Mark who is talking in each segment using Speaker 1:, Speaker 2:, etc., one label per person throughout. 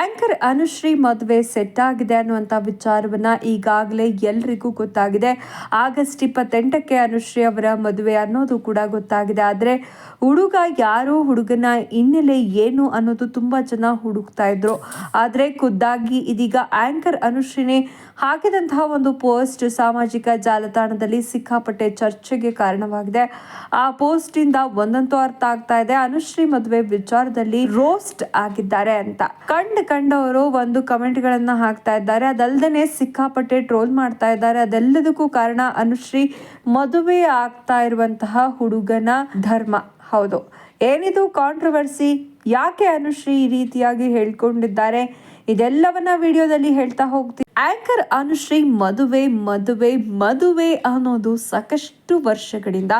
Speaker 1: Anchor Anushree ಮದುವೆ set ಆಗಿದೆ ಅನ್ನುವಂಥ ವಿಚಾರವನ್ನ ಈಗಾಗಲೇ ಎಲ್ರಿಗೂ ಗೊತ್ತಾಗಿದೆ. ಆಗಸ್ಟ್ ಇಪ್ಪತ್ತೆಂಟಕ್ಕೆ ಅನುಶ್ರೀ ಅವರ ಮದುವೆ ಅನ್ನೋದು ಕೂಡ ಗೊತ್ತಾಗಿದೆ. ಆದರೆ ಹುಡುಗ ಯಾರು ಹುಡುಗನ ಹಿನ್ನೆಲೆ ಏನು ಅನ್ನೋದು ತುಂಬ ಜನ ಹುಡುಕ್ತಾ ಇದ್ರು. ಆದರೆ ಖುದ್ದಾಗಿ ಇದೀಗ ಆಂಕರ್ ಅನುಶ್ರೀನೇ ಹಾಕಿದಂತಹ ಒಂದು ಪೋಸ್ಟ್ ಸಾಮಾಜಿಕ ಜಾಲತಾಣದಲ್ಲಿ ಸಿಕ್ಕಾಪಟ್ಟೆ ಚರ್ಚೆಗೆ ಕಾರಣವಾಗಿದೆ. ಆ ಪೋಸ್ಟ್ ಇಂದ ಒಂದಂತೂ ಅರ್ಥ ಆಗ್ತಾ ಇದೆ. ಅನುಶ್ರೀ ಮದುವೆ ವಿಚಾರದಲ್ಲಿ ರೋಸ್ಟ್ ಆಗಿದ್ದಾರೆ ಅಂತ. ಕಂಡ್ ಕಂಡವರು ಒಂದು ಕಮೆಂಟ್ ಗಳನ್ನ ಹಾಕ್ತಾ ಇದ್ದಾರೆ. ಅದಲ್ಲದೆ ಸಿಕ್ಕಾಪಟ್ಟೆ ಟ್ರೋಲ್ ಮಾಡ್ತಾ ಇದ್ದಾರೆ. ಅದೆಲ್ಲದಕ್ಕೂ ಕಾರಣ ಅನುಶ್ರೀ ಮದುವೆ ಆಗ್ತಾ ಇರುವಂತಹ ಹುಡುಗನ ಧರ್ಮ. ಹೌದು. ಏನಿದು ಕಾಂಟ್ರವರ್ಸಿ ಯಾಕೆ ಅನುಶ್ರೀ ಈ ರೀತಿಯಾಗಿ ಹೇಳ್ಕೊಂಡಿದ್ದಾರೆ? ಇದೆಲ್ಲವನ್ನ ವಿಡಿಯೋದಲ್ಲಿ ಹೇಳ್ತಾ ಹೋಗ್ತೀನಿ. ಆಂಕರ್ ಅನುಶ್ರೀ ಮದುವೆ ಮದುವೆ ಮದುವೆ ಅನ್ನೋದು ಸಾಕಷ್ಟು ವರ್ಷಗಳಿಂದ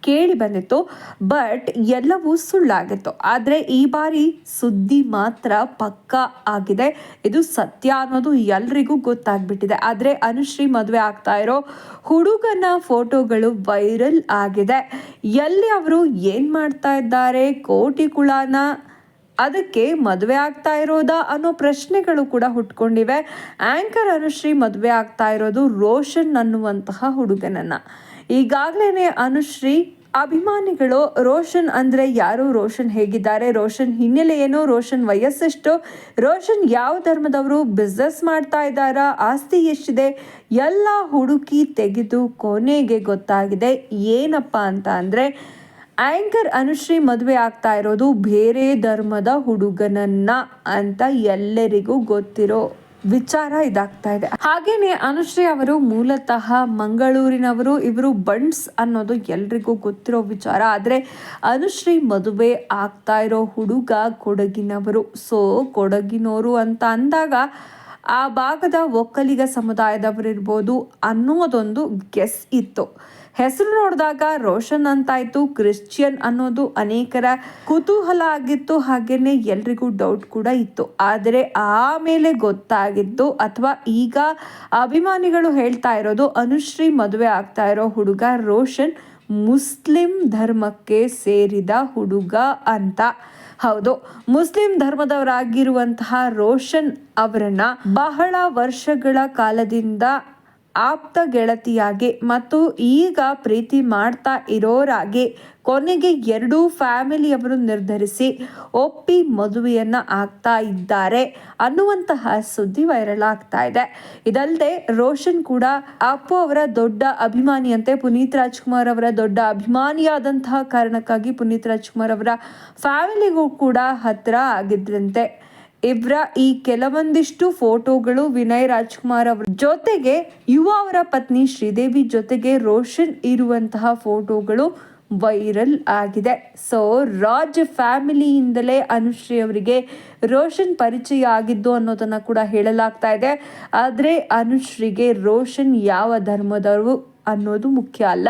Speaker 1: ಕೇಳಿ ಬಂದಿತ್ತು. ಬಟ್ ಎಲ್ಲವೂ ಸುಳ್ಳಾಗಿತ್ತು. ಆದರೆ ಈ ಬಾರಿ ಸುದ್ದಿ ಮಾತ್ರ ಪಕ್ಕ ಆಗಿದೆ. ಇದು ಸತ್ಯ ಅನ್ನೋದು ಎಲ್ರಿಗೂ ಗೊತ್ತಾಗ್ಬಿಟ್ಟಿದೆ. ಆದರೆ ಅನುಶ್ರೀ ಮದುವೆ ಆಗ್ತಾ ಇರೋ ಹುಡುಗನ ಫೋಟೋಗಳು ವೈರಲ್ ಆಗಿದೆ. ಎಲ್ಲಿ ಅವರು ಏನು ಮಾಡ್ತಾ ಇದ್ದಾರೆ? ಕೋಟಿ ಕುಳಾನ ಅದಕ್ಕೆ ಮದುವೆ ಆಗ್ತಾ ಇರೋದಾ ಅನ್ನೋ ಪ್ರಶ್ನೆಗಳು ಕೂಡ ಹುಟ್ಕೊಂಡಿವೆ. ಆಂಕರ್ ಅನುಶ್ರೀ ಮದುವೆ ಆಗ್ತಾ ಇರೋದು ರೋಷನ್ ಅನ್ನುವಂತಹ ಹುಡುಗನನ್ನು. ಈಗಾಗಲೇ ಅನುಶ್ರೀ, ಅಭಿಮಾನಿಗಳು, ರೋಷನ್ ಅಂದ್ರೆ ಯಾರು, ರೋಷನ್ ಹೇಗಿದ್ದಾರೆ, ರೋಷನ್ ಹಿನ್ನೆಲೆ ಏನು, ರೋಷನ್ ವಯಸ್ಸೆಷ್ಟು, ರೋಷನ್ ಯಾವ ಧರ್ಮದವರು ಬಿಸ್ನೆಸ್ ಮಾಡ್ತಾ ಇದ್ದಾರಾ, ಆಸ್ತಿ ಎಷ್ಟಿದೆ, ಎಲ್ಲ ಹುಡುಕಿ ತೆಗೆದು ಕೊನೆಗೆ ಗೊತ್ತಾಗಿದೆ ಏನಪ್ಪ ಅಂತ ಅಂದ್ರೆ ಆಂಕರ್ ಅನುಶ್ರೀ ಮದುವೆ ಆಗ್ತಾ ಇರೋದು ಬೇರೆ ಧರ್ಮದ ಹುಡುಗನನ್ನ ಅಂತ ಎಲ್ಲರಿಗೂ ಗೊತ್ತಿರೋ ವಿಚಾರ ಇದಾಗ್ತಾ ಇದೆ. ಹಾಗೇನೆ ಅನುಶ್ರೀ ಅವರು ಮೂಲತಃ ಮಂಗಳೂರಿನವರು, ಇವರು ಬಂಡ್ಸ್ ಅನ್ನೋದು ಎಲ್ರಿಗೂ ಗೊತ್ತಿರೋ ವಿಚಾರ. ಆದ್ರೆ ಅನುಶ್ರೀ ಮದುವೆ ಆಗ್ತಾ ಇರೋ ಹುಡುಗ ಕೊಡಗಿನವರು. ಸೊ ಕೊಡಗಿನವರು ಅಂತ ಅಂದಾಗ ಆ ಭಾಗದ ಒಕ್ಕಲಿಗ ಸಮುದಾಯದವರಿರ್ಬೋದು ಅನ್ನೋದೊಂದು ಗೆಸ್ ಇತ್ತು. ಹೆಸರು ನೋಡಿದಾಗ ರೋಷನ್ ಅಂತಾಯ್ತು. ಕ್ರಿಶ್ಚಿಯನ್ ಅನ್ನೋದು ಅನೇಕರ ಕುತೂಹಲ ಆಗಿತ್ತು. ಹಾಗೇನೆ ಎಲ್ರಿಗೂ ಡೌಟ್ ಕೂಡ ಇತ್ತು. ಆದರೆ ಆಮೇಲೆ ಗೊತ್ತಾಗಿದ್ದು ಅಥವಾ ಈಗ ಅಭಿಮಾನಿಗಳು ಹೇಳ್ತಾ ಇರೋದು, ಅನುಶ್ರೀ ಮದುವೆ ಆಗ್ತಾ ಇರೋ ಹುಡುಗ ರೋಷನ್ ಮುಸ್ಲಿಂ ಧರ್ಮಕ್ಕೆ ಸೇರಿದ ಹುಡುಗ ಅಂತ. ಹೌದು, ಮುಸ್ಲಿಂ ಧರ್ಮದವರಾಗಿರುವಂತಹ ರೋಷನ್ ಅವರನ್ನ ಬಹಳ ವರ್ಷಗಳ ಕಾಲದಿಂದ ಆಪ್ತ ಗೆಳತಿಯಾಗಿ ಮತ್ತು ಈಗ ಪ್ರೀತಿ ಮಾಡ್ತಾ ಇರೋರಾಗಿ ಕೊನೆಗೆ ಎರಡೂ ಫ್ಯಾಮಿಲಿಯವರು ನಿರ್ಧರಿಸಿ ಒಪ್ಪಿ ಮದುವೆಯನ್ನ ಆಗ್ತಾ ಇದ್ದಾರೆ ಅನ್ನುವಂತಹ ಸುದ್ದಿ ವೈರಲ್ ಆಗ್ತಾ ಇದೆ. ಇದಲ್ಲದೆ ರೋಷನ್ ಕೂಡ ಅಪ್ಪು ಅವರ ದೊಡ್ಡ ಅಭಿಮಾನಿಯಂತೆ ಪುನೀತ್ ರಾಜ್ಕುಮಾರ್ ಅವರ ದೊಡ್ಡ ಅಭಿಮಾನಿಯಾದಂತಹ ಕಾರಣಕ್ಕಾಗಿ ಪುನೀತ್ ರಾಜ್ಕುಮಾರ್ ಅವರ ಫ್ಯಾಮಿಲಿಗೂ ಕೂಡ ಹತ್ರ ಆಗಿದ್ರಂತೆ. ಇವರ ಈ ಕೆಲವೊಂದಿಷ್ಟು ಫೋಟೋಗಳು ವಿನಯ್ ರಾಜ್ಕುಮಾರ್ ಅವರ ಜೊತೆಗೆ ಯುವ ಅವರ ಪತ್ನಿ ಶ್ರೀದೇವಿ ಜೊತೆಗೆ ರೋಷನ್ ಇರುವಂತಹ ಫೋಟೋಗಳು ವೈರಲ್ ಆಗಿದೆ. ಸೊ, ರಾಜ್ ಫ್ಯಾಮಿಲಿಯಿಂದಲೇ ಅನುಶ್ರೀ ಅವರಿಗೆ ರೋಷನ್ ಪರಿಚಯ ಆಗಿದ್ದು ಅನ್ನೋದನ್ನ ಕೂಡ ಹೇಳಲಾಗ್ತಾ ಇದೆ. ಆದರೆ ಅನುಶ್ರೀಗೆ ರೋಷನ್ ಯಾವ ಧರ್ಮದವರು ಅನ್ನೋದು ಮುಖ್ಯ ಅಲ್ಲ.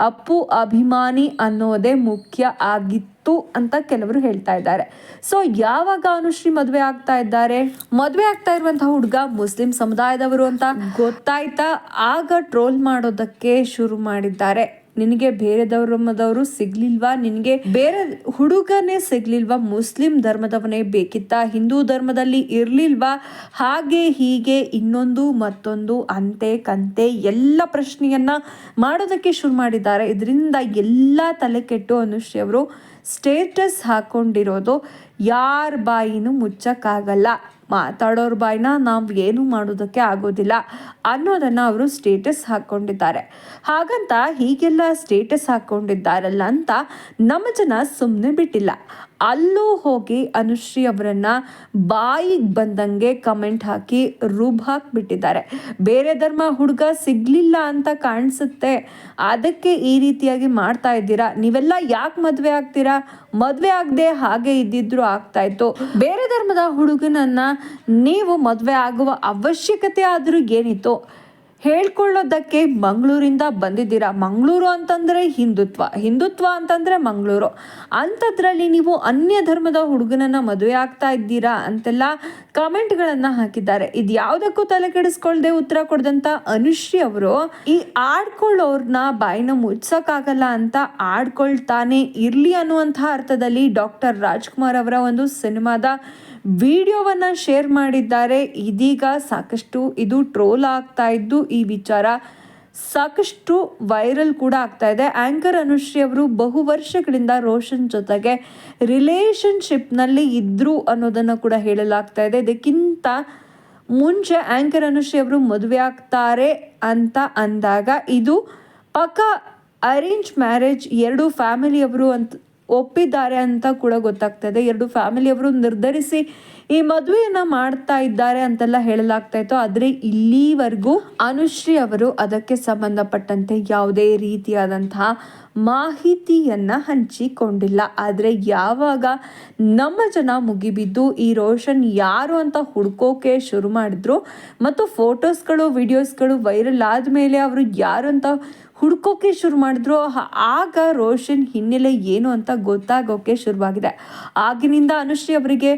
Speaker 1: ಅಪ್ಪು ಅಭಿಮಾನಿ ಅನ್ನೋದೇ ಮುಖ್ಯ ಆಗಿತ್ತು ಅಂತ ಕೆಲವರು ಹೇಳ್ತಾ ಇದ್ದಾರೆ. ಸೊ ಯಾವಾಗ ಅನುಶ್ರೀ ಮದುವೆ ಆಗ್ತಾ ಇದ್ದಾರೆ? ಮದುವೆ ಆಗ್ತಾ ಇರುವಂತಹ ಹುಡುಗ ಮುಸ್ಲಿಂ ಸಮುದಾಯದವರು ಅಂತ ಗೊತ್ತಾಯ್ತಾ? ಆಗ ಟ್ರೋಲ್ ಮಾಡೋದಕ್ಕೆ ಶುರು ಮಾಡಿದ್ದಾರೆ. ನಿನಗೆ ಬೇರೆ ಧರ್ಮದವರು ಸಿಗ್ಲಿಲ್ವಾ? ನಿನಗೆ ಬೇರೆ ಹುಡುಗನೇ ಸಿಗ್ಲಿಲ್ವಾ? ಮುಸ್ಲಿಂ ಧರ್ಮದವನೇ ಬೇಕಿತ್ತ? ಹಿಂದೂ ಧರ್ಮದಲ್ಲಿ ಇರ್ಲಿಲ್ವಾ? ಹಾಗೆ ಹೀಗೆ ಇನ್ನೊಂದು ಮತ್ತೊಂದು ಅಂತೆ ಕಂತೆ ಎಲ್ಲ ಪ್ರಶ್ನೆಯನ್ನ ಮಾಡೋದಕ್ಕೆ ಶುರು ಮಾಡಿದ್ದಾರೆ. ಇದರಿಂದ ಎಲ್ಲ ತಲೆ ಕೆಟ್ಟು ಅನುಶ್ರೀ ಅವರು. ಸ್ಟೇಟಸ್ ಹಾಕೊಂಡಿರೋದು ಯಾರ ಬಾಯಿನೂ ಮುಚ್ಚಕ್ಕಾಗಲ್ಲ. ಮಾತಾಡೋರ ಬಾಯಿನ ನಾವು ಏನು ಮಾಡೋದಕ್ಕೆ ಆಗೋದಿಲ್ಲ ಅನ್ನೋದನ್ನು ಅವರು ಸ್ಟೇಟಸ್ ಹಾಕ್ಕೊಂಡಿದ್ದಾರೆ ಹಾಗಂತ ಹೀಗೆಲ್ಲ ಸ್ಟೇಟಸ್ ಹಾಕ್ಕೊಂಡಿದ್ದಾರಲ್ಲ ಅಂತ ನಮ್ಮ ಜನ ಸುಮ್ಮನೆ ಬಿಟ್ಟಿಲ್ಲ. ಅಲ್ಲೂ ಹೋಗಿ ಅನುಶ್ರೀ ಅವರನ್ನ ಬಾಯಿಗೆ ಬಂದಂಗೆ ಕಮೆಂಟ್ ಹಾಕಿ ರೂಬ್ ಹಾಕಿಬಿಟ್ಟಿದ್ದಾರೆ. ಬೇರೆ ಧರ್ಮ ಹುಡುಗ ಸಿಗ್ಲಿಲ್ಲ ಅಂತ ಕಾಣಿಸುತ್ತೆ. ಅದಕ್ಕೆ ಈ ರೀತಿಯಾಗಿ ಮಾಡ್ತಾ ಇದ್ದೀರಾ? ನೀವೆಲ್ಲ ಯಾಕೆ ಮದುವೆ ಆಗ್ತೀರಾ? ಮದುವೆ ಆಗದೆ ಹಾಗೆ ಇದ್ದಿದ್ರು ಆಗ್ತಾ ಇತ್ತು. ಬೇರೆ ಧರ್ಮದ ಹುಡುಗನನ್ನ ನೀವು ಮದುವೆ ಆಗುವ ಅವಶ್ಯಕತೆ ಆದರೂ ಏನಿತ್ತು? ಹೇಳ್ಕೊಳ್ಳೋದಕ್ಕೆ ಮಂಗಳೂರಿಂದ ಬಂದಿದ್ದೀರಾ? ಮಂಗಳೂರು ಅಂತಂದರೆ ಹಿಂದುತ್ವ. ಹಿಂದುತ್ವ ಅಂತಂದರೆ ಮಂಗಳೂರು. ಅಂಥದ್ರಲ್ಲಿ ನೀವು ಅನ್ಯ ಧರ್ಮದ ಹುಡುಗನನ್ನ ಮದುವೆ ಆಗ್ತಾ ಇದ್ದೀರಾ ಅಂತೆಲ್ಲ ಕಮೆಂಟ್ಗಳನ್ನು ಹಾಕಿದ್ದಾರೆ. ಇದು ಯಾವುದಕ್ಕೂ ತಲೆ ಕೆಡಿಸ್ಕೊಳ್ದೆ ಉತ್ತರ ಕೊಡ್ದಂಥ ಅನುಶ್ರೀ ಅವರು, ಈ ಆಡ್ಕೊಳ್ಳೋರ್ನ ಬಾಯಿನ ಮುಚ್ಚಕ್ಕಾಗಲ್ಲ ಅಂತ ಆಡ್ಕೊಳ್ತಾನೆ ಇರ್ಲಿ ಅನ್ನುವಂಥ ಅರ್ಥದಲ್ಲಿ ಡಾಕ್ಟರ್ ರಾಜ್ಕುಮಾರ್ ಅವರ ಒಂದು ಸಿನಿಮಾದ ವಿಡಿಯೋವನ್ನು ಶೇರ್ ಮಾಡಿದ್ದಾರೆ. ಇದೀಗ ಸಾಕಷ್ಟು ಇದು ಟ್ರೋಲ್ ಆಗ್ತಾ ಇದ್ದು, ಈ ವಿಚಾರ ಸಾಕಷ್ಟು ವೈರಲ್ ಕೂಡ ಆಗ್ತಾ ಇದೆ. ಆಂಕರ್ ಅನುಶ್ರೀ ಅವರು ಬಹು ವರ್ಷಗಳಿಂದ ರೋಷನ್ ಜೊತೆಗೆ ರಿಲೇಶನ್ಶಿಪ್ನಲ್ಲಿ ಇದ್ದರು ಅನ್ನೋದನ್ನು ಕೂಡ ಹೇಳಲಾಗ್ತಾ ಇದೆ. ಇದಕ್ಕಿಂತ ಮುಂಚೆ ಆಂಕರ್ ಅನುಶ್ರೀ ಅವರು ಮದುವೆ ಆಗ್ತಾರೆ ಅಂತ ಅಂದಾಗ, ಇದು ಪಕ್ಕ ಅರೇಂಜ್ ಮ್ಯಾರೇಜ್ ಎರಡು ಫ್ಯಾಮಿಲಿಯವರು ಅಂತ ಒಪ್ಪಿದ್ದಾರೆ ಅಂತ ಕೂಡ ಗೊತ್ತಾಗ್ತದೆ. ಎರಡು ಫ್ಯಾಮಿಲಿಯವರು ನಿರ್ಧರಿಸಿ ಈ ಮದುವೆಯನ್ನು ಮಾಡ್ತಾ ಇದ್ದಾರೆ ಅಂತೆಲ್ಲ ಹೇಳಲಾಗ್ತಾ ಇತ್ತು. ಆದರೆ ಇಲ್ಲಿವರೆಗೂ ಅನುಶ್ರೀ ಅವರು ಅದಕ್ಕೆ ಸಂಬಂಧಪಟ್ಟಂತೆ ಯಾವುದೇ ರೀತಿಯಾದಂತಹ ಮಾಹಿತಿಯನ್ನ ಹಂಚಿಕೊಂಡಿಲ್ಲ. ಆದರೆ ಯಾವಾಗ ನಮ್ಮ ಜನ ಮುಗಿಬಿದ್ದು ಈ ರೋಷನ್ ಯಾರು ಅಂತ ಹುಡ್ಕೋಕೆ ಶುರು ಮಾಡಿದ್ರು. ಮತ್ತು ಫೋಟೋಸ್ಗಳು, ವಿಡಿಯೋಸ್ಗಳು ವೈರಲ್ ಆದಮೇಲೆ ಅವರು ಯಾರು ಅಂತ ಹುಡ್ಕೋಕೆ ಶುರು ಮಾಡಿದ್ರು. ಆಗ ರೋಷನ್ ಹಿನ್ನೆಲೆ ಏನು ಅಂತ ಗೊತ್ತಾಗೋಕೆ ಶುರುವಾಗಿದೆ. ಆಗಿನಿಂದ ಅನುಶ್ರೀ ಅವರಿಗೆ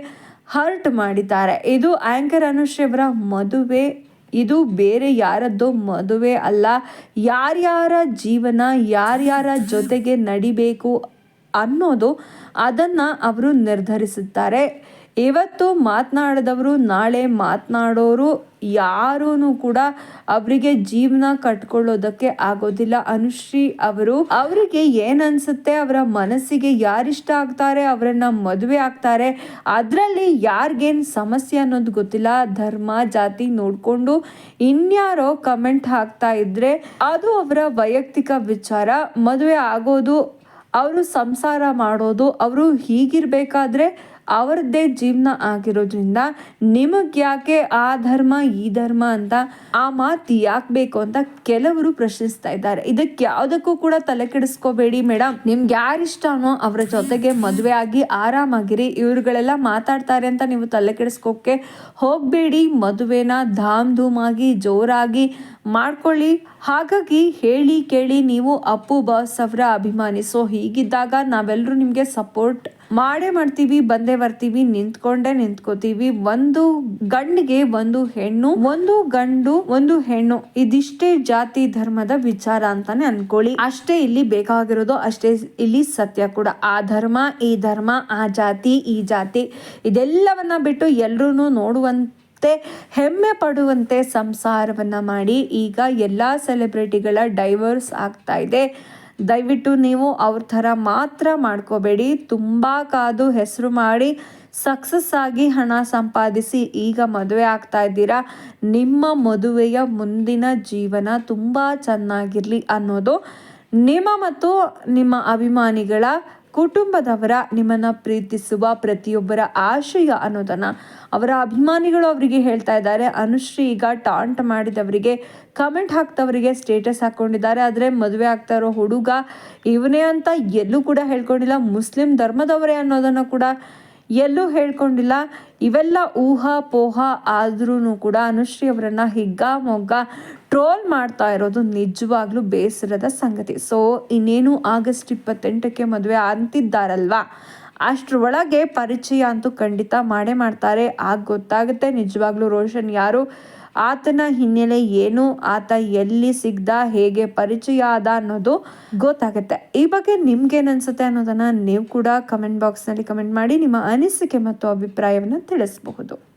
Speaker 1: ಹರ್ಟ್ ಮಾಡಿದ್ದಾರೆ. ಇದು ಆಂಕರ್ ಅನುಶ್ರೀ ಅವರ ಮದುವೆ ಇದು ಬೇರೆ ಯಾರದ್ದು ಮದುವೆ ಅಲ್ಲ. ಯಾರ್ಯಾರ ಜೀವನ ಯಾರ್ಯಾರ ಜೊತೆಗೆ ನಡಿಬೇಕು ಅನ್ನೋದು ಅದನ್ನು ಅವರು ನಿರ್ಧರಿಸುತ್ತಾರೆ. ಇವತ್ತು ಮಾತನಾಡಿದವರು, ನಾಳೆ ಮಾತನಾಡೋರು ಯಾರೂ ಕೂಡ ಅವರಿಗೆ ಜೀವನ ಕಟ್ಕೊಳ್ಳೋದಕ್ಕೆ ಆಗೋದಿಲ್ಲ. ಅನುಶ್ರೀ ಅವರು, ಅವರಿಗೆ ಏನನ್ಸುತ್ತೆ, ಅವರ ಮನಸ್ಸಿಗೆ ಯಾರಿಷ್ಟ ಆಗ್ತಾರೆ, ಅವರನ್ನ ಮದುವೆ ಆಗ್ತಾರೆ, ಅದರಲ್ಲಿ ಯಾರಿಗೇನು ಸಮಸ್ಯೆ ಅನ್ನೋದು ಗೊತ್ತಿಲ್ಲ. ಧರ್ಮ, ಜಾತಿ ನೋಡಿಕೊಂಡು ಇನ್ಯಾರೋ ಕಮೆಂಟ್ ಹಾಕ್ತಾ ಇದ್ರೆ ಅದು ಅವರ ವೈಯಕ್ತಿಕ ವಿಚಾರ. ಮದುವೆ ಆಗೋದು, ಅವರು ಸಂಸಾರ ಮಾಡೋದು, ಅವರು ಹೀಗಿರ್ಬೇಕಾದ್ರೆ ಅವರದ್ದೇ ಜೀವನ ಆಗಿರೋದ್ರಿಂದ ನಿಮಗೆ ಯಾಕೆ ಆ ಧರ್ಮ, ಈ ಧರ್ಮ ಅಂತ ಆ ಮಾತು ಯಾಕೆ ಬೇಕು ಅಂತ ಕೆಲವರು ಪ್ರಶ್ನಿಸ್ತಾ ಇದ್ದಾರೆ. ಇದಕ್ಕೆ ಯಾವುದಕ್ಕೂ ಕೂಡ ತಲೆ ಕೆಡಿಸ್ಕೋಬೇಡಿ ಮೇಡಮ್ ನಿಮ್ಗೆ ಯಾರು ಇಷ್ಟನೋ ಅವರ ಜೊತೆಗೆ ಮದುವೆ ಆಗಿ ಆರಾಮಾಗಿರಿ. ಇವ್ರುಗಳೆಲ್ಲ ಮಾತಾಡ್ತಾರೆ ಅಂತ ನೀವು ತಲೆ ಕೆಡಿಸ್ಕೋಕೆ ಹೋಗಬೇಡಿ. ಮದುವೆನ ಧಾಮ್ ಧೂಮ್ ಆಗಿ ಜೋರಾಗಿ ಮಾಡ್ಕೊಳ್ಳಿ. ಹಾಗಾಗಿ ಹೇಳಿ ಕೇಳಿ ನೀವು ಅಪ್ಪು ಬಾಸ್ ಅವರ ಅಭಿಮಾನಿ. ಸೊ ಹೀಗಿದ್ದಾಗ ನಾವೆಲ್ಲರೂ ನಿಮಗೆ ಸಪೋರ್ಟ್ ಮಾಡೇ ಮಾಡ್ತೀವಿ, ಬಂದೇ ಬರ್ತೀವಿ, ನಿಂತ್ಕೊಂಡೇ ನಿಂತ್ಕೋತೀವಿ. ಒಂದು ಗಂಡಿಗೆ ಒಂದು ಹೆಣ್ಣು, ಒಂದು ಗಂಡು ಒಂದು ಹೆಣ್ಣು. ಇದಿಷ್ಟೇ ಜಾತಿ ಧರ್ಮದ ವಿಚಾರ ಅಂತಾನೆ ಅನ್ಕೊಳ್ಳಿ. ಅಷ್ಟೇ ಇಲ್ಲಿ ಬೇಕಾಗಿರೋದು, ಅಷ್ಟೇ ಇಲ್ಲಿ ಸತ್ಯ ಕೂಡ. ಆ ಧರ್ಮ, ಈ ಧರ್ಮ, ಆ ಜಾತಿ, ಈ ಜಾತಿ. ಇದೆಲ್ಲವನ್ನ ಬಿಟ್ಟು ಎಲ್ರೂ ನೋಡುವಂತ ಮತ್ತೆ ಹೆಮ್ಮೆ ಪಡುವಂತೆ ಸಂಸಾರವನ್ನ ಮಾಡಿ ಈಗ ಎಲ್ಲ ಸೆಲೆಬ್ರಿಟಿಗಳ ಡೈವರ್ಸ್ ಆಗ್ತಾ ಇದೆ. ದಯವಿಟ್ಟು ನೀವು ಅವ್ರ ಥರ ಮಾತ್ರ ಮಾಡ್ಕೋಬೇಡಿ. ತುಂಬ ಕಾದು ಹೆಸರು ಮಾಡಿ ಸಕ್ಸಸ್ ಆಗಿ ಹಣ ಸಂಪಾದಿಸಿ ಈಗ ಮದುವೆ ಆಗ್ತಾ ಇದ್ದೀರಾ? ನಿಮ್ಮ ಮದುವೆಯ ಮುಂದಿನ ಜೀವನ ತುಂಬ ಚೆನ್ನಾಗಿರಲಿ ಅನ್ನೋದು ನಿಮ್ಮ ಮತ್ತು ನಿಮ್ಮ ಅಭಿಮಾನಿಗಳ ಕುಟುಂಬದವರ ನಿಮ್ಮನ್ನ ಪ್ರೀತಿಸುವ ಪ್ರತಿಯೊಬ್ಬರ ಆಶಯ ಅನ್ನೋದನ್ನ ಅವರ ಅಭಿಮಾನಿಗಳು ಅವರಿಗೆ ಹೇಳ್ತಾ ಇದ್ದಾರೆ. ಅನುಶ್ರೀ ಈಗ ಟಾಂಟ್ ಮಾಡಿದವರಿಗೆ, ಕಮೆಂಟ್ ಹಾಕ್ತವರಿಗೆ ಸ್ಟೇಟಸ್ ಹಾಕೊಂಡಿದ್ದಾರೆ. ಆದರೆ ಮದುವೆ ಆಗ್ತಾ ಇರೋ ಹುಡುಗ ಇವನೇ ಅಂತ ಎಲ್ಲೂ ಕೂಡ ಹೇಳ್ಕೊಂಡಿಲ್ಲ. ಮುಸ್ಲಿಂ ಧರ್ಮದವರೇ ಅನ್ನೋದನ್ನು ಕೂಡ ಎಲ್ಲೂ ಹೇಳ್ಕೊಂಡಿಲ್ಲ. ಇವೆಲ್ಲ ಊಹಾ, ಪೋಹ ಆದ್ರೂ ಕೂಡ ಅನುಶ್ರೀ ಅವರನ್ನ ಹಿಗ್ಗ, ಮೊಗ್ಗ ಟ್ರೋಲ್ ಮಾಡ್ತಾ ಇರೋದು ನಿಜವಾಗ್ಲೂ ಬೇಸರದ ಸಂಗತಿ. ಸೊ, ಇನ್ನೇನು ಆಗಸ್ಟ್ ಇಪ್ಪತ್ತೆಂಟಕ್ಕೆ ಮದುವೆ ಅಂತಿದ್ದಾರಲ್ವಾ? ಅಷ್ಟರೊಳಗೆ ಪರಿಚಯ ಅಂತೂ ಖಂಡಿತ ಮಾಡೇ ಮಾಡ್ತಾರೆ. ಆಗ ಗೊತ್ತಾಗುತ್ತೆ ನಿಜವಾಗ್ಲೂ ರೋಷನ್ ಯಾರು? ಆತನ ಹಿನ್ನೆಲೆ ಏನು, ಆತ ಎಲ್ಲಿ ಸಿಗ್ದ, ಹೇಗೆ ಪರಿಚಯ ಆದ ಅನ್ನೋದು ಗೊತ್ತಾಗುತ್ತೆ. ಈ ಬಗ್ಗೆ ನಿಮ್ಗೇನು ಅನ್ಸುತ್ತೆ ಅನ್ನೋದನ್ನ ನೀವು ಕೂಡ ಕಮೆಂಟ್ ಬಾಕ್ಸ್ನಲ್ಲಿ ಕಮೆಂಟ್ ಮಾಡಿ, ನಿಮ್ಮ ಅನಿಸಿಕೆ ಮತ್ತು ಅಭಿಪ್ರಾಯವನ್ನು ತಿಳಿಸಬಹುದು.